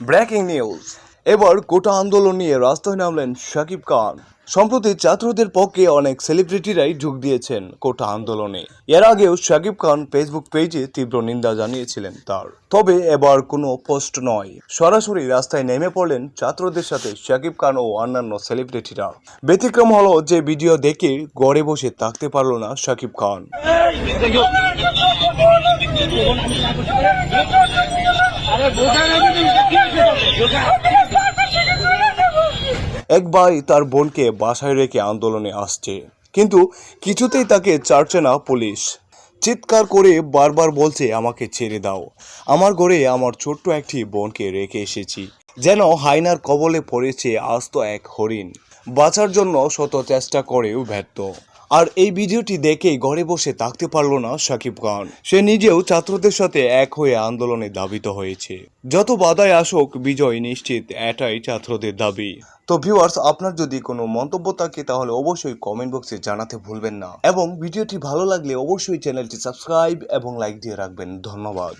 Breaking news. এবার কোটা আন্দোলন নিয়ে রাস্তায় নামলেন শাকিব খান। সম্প্রতি ছাত্রদের পক্ষে অনেক সেলিব্রিটিরাই যোগ দিয়েছেন কোটা আন্দোলনে। এর আগেও শাকিব খান ফেসবুক পেজে তীব্র নিন্দা জানিয়েছিলেন তার। তবে এবার কোনো পোস্ট নয়। সরাসরি রাস্তায় নেমে পড়লেন ছাত্রদের সাথে শাকিব খান ও অন্যান্য সেলিব্রিটিরা ব্যতিক্রম হলো যে ভিডিও দেখে গড়ে বসে থাকতে পারল না শাকিব খান। এক ভাই তার বোনকে বাসায় রেখে আন্দোলনে আসছে, কিন্তু কিছুতেই তাকে ছাড়ছে না পুলিশ। চিৎকার করে বারবার বলছে, আমাকে ছেড়ে দাও। আমার ঘরে আমার ছোট্ট একটি বোনকে রেখে এসেছি, যেন হাইনার কবলে পড়েছে আস্ত এক হরিণ। বাঁচার জন্য শত চেষ্টা করেও ব্যর্থ। আর এই ভিডিওটি দেখেই ঘরে বসে থাকতে পারল না সাকিব খান। সে নিজেও ছাত্রদের সাথে এক হয়ে আন্দোলনে দাবিত হয়েছে। যত বাধায় আসুক, বিজয় নিশ্চিত, এটাই ছাত্রদের দাবি। তো ভিউয়ার্স আপনার যদি কোনো মন্তব্য থাকে, তাহলে অবশ্যই কমেন্ট বক্সে জানাতে ভুলবেন না। এবং ভিডিওটি ভালো লাগলে অবশ্যই চ্যানেলটি সাবস্ক্রাইব এবং লাইক দিয়ে রাখবেন। ধন্যবাদ।